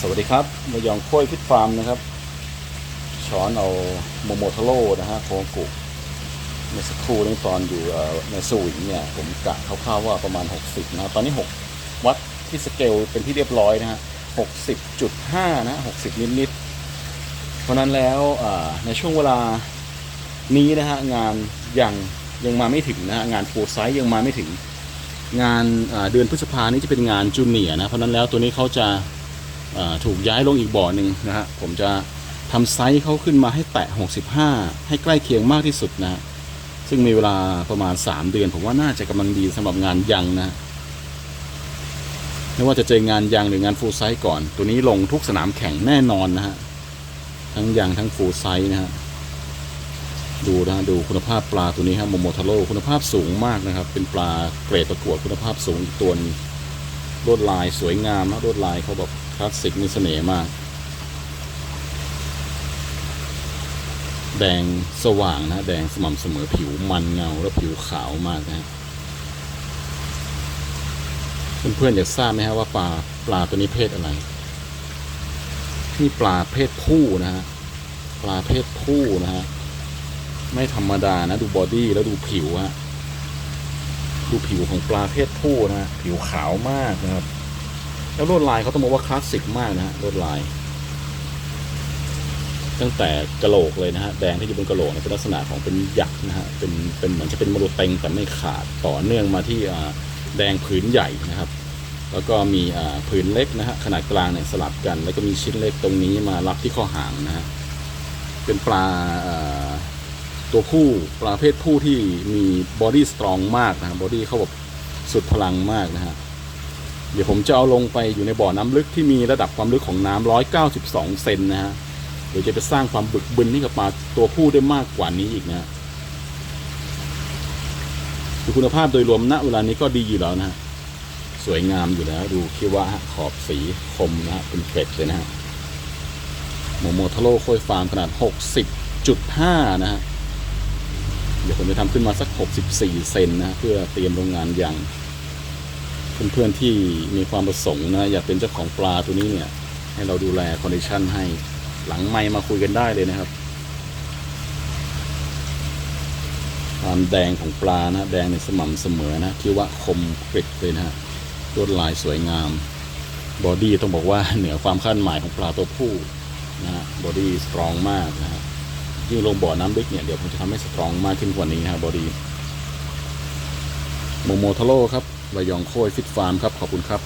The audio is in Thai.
สวัสดีครับมายองโค้ยฟิตฟาร์มนะครับ ช้อนเอาโมโมทาโร่นะฮะโคกุเมื่อสักครู่นี้ตอนอยู่ในสวิงเนี่ย ผมกะคร่าวๆว่าประมาณ 60นะฮะตอนนี้ 6 วัดที่สเกลเป็นที่เรียบร้อยนะฮะ60.5 นะ 60 นิดๆ เพราะนั้นแล้วในช่วงเวลานี้นะฮะ งานยังยังมาไม่ถึงนะฮะ งานโฟไซส์ยังมาไม่ถึง งานเดือนพฤษภานี้จะเป็นงานจูเนียร์นะ เพราะนั้นแล้วตัวนี้เขาจะ ถูกย้ายลงอีกบ่อหนึ่งนะฮะผมจะทำไซส์เขาขึ้นมาให้แตะ 65 ให้ใกล้เคียงมากที่สุดนะซึ่งมีเวลาประมาณ 3 เดือน ผมว่าน่าจะกำลังดีสำหรับงานยังนะไม่ว่าจะเจองานยังหรืองานฟูลไซส์ก่อน ตัวนี้ลงทุกสนามแข่งแน่นอนนะฮะทั้งยังทั้งฟูลไซส์นะฮะดูนะดูคุณภาพปลาตัวนี้ครับโมโมทาโร่คุณภาพสูงมากนะครับ เป็นปลาเกรดประกวดคุณภาพสูงตัวนึง ลวดลายสวยงามนะลวดลายเขาแบบคลาสสิกมีเสน่ห์มาก แดงสว่างนะ แดงสม่ำเสมอผิวมันเงาและผิวขาวมากนะเพื่อนๆอยากทราบไหมฮะว่าปลาปลาตัวนี้เพศอะไรนี่ปลาเพศผู้นะฮะปลาเพศผู้นะฮะไม่ธรรมดานะ ดูบอดี้แล้วดูผิวฮะ ดูผิวของปลาเพศผู้นะฮะผิวขาวมากนะครับ แล้วลวดลายเขาต้องบอกว่าคลาสสิกมากนะฮะลวดลาย ตั้งแต่กระโหลกเลยนะฮะแดงที่อยู่บนกระโหลกเนี่ยเป็นลักษณะของเป็นหยักนะฮะเป็นเป็นเหมือนจะเป็นมรุเต็งแต่ไม่ขาดต่อเนื่องมาที่แดงผืนใหญ่นะครับ แล้วก็มีผืนเล็กนะฮะขนาดกลางเนี่ยสลับกัน แล้วก็มีชิ้นเล็กตรงนี้มารับที่ข้อหางนะฮะเป็นปลาา ตัวผู้ปลาเพศผู้ที่มีบอดี้สตรองมากนะบอดี้เขาแบบสุดพลังมากนะฮะเดี๋ยวผมจะเอาลงไปอยู่ในบ่อน้ำลึกที่มีระดับความลึกของน้ำ192 เซนนะฮะเดี๋ยวจะไปสร้างความบึกบึนให้กับปลาตัวผู้ได้มากกว่านี้อีกนะฮะดูคุณภาพโดยรวมณเวลานี้ก็ดีอยู่แล้วนะฮะสวยงามอยู่แล้ว ดูคิดว่าขอบสีคมนะฮะเป็นเกร็ดเลยนะฮะโมโมทาโร่โคยฟาร์มขนาด 60.5 นะฮะ เดี๋ยวผมจะทำขึ้นมาสัก 64 เซนนะเพื่อเตรียมโรงงานอยังเพื่อนๆที่มีความประสงค์นะอยากเป็นเจ้าของปลาตัวนี้เนี่ย ให้เราดูแลคอนดิชันให้หลังไมค์มาคุยกันได้เลยนะครับ ความแดงของปลานะแดงในสม่ำเสมอนะที่ว่าคมกริบเลยนะฮะลวดลายสวยงาม บอดี้ต้องบอกว่าเหนือความคาดหมายของปลาตัวผู้นะฮะบอดี้สตรองมากนะฮะ ยิ่งลงบ่อน้ำลึกเนี่ยเดี๋ยวผมจะทำให้สตรองมากขึ้นกว่านี้นะครับบอดี้โมโมทาโร่ครับระยองโค้ยฟิตฟาร์มครับขอบคุณครับ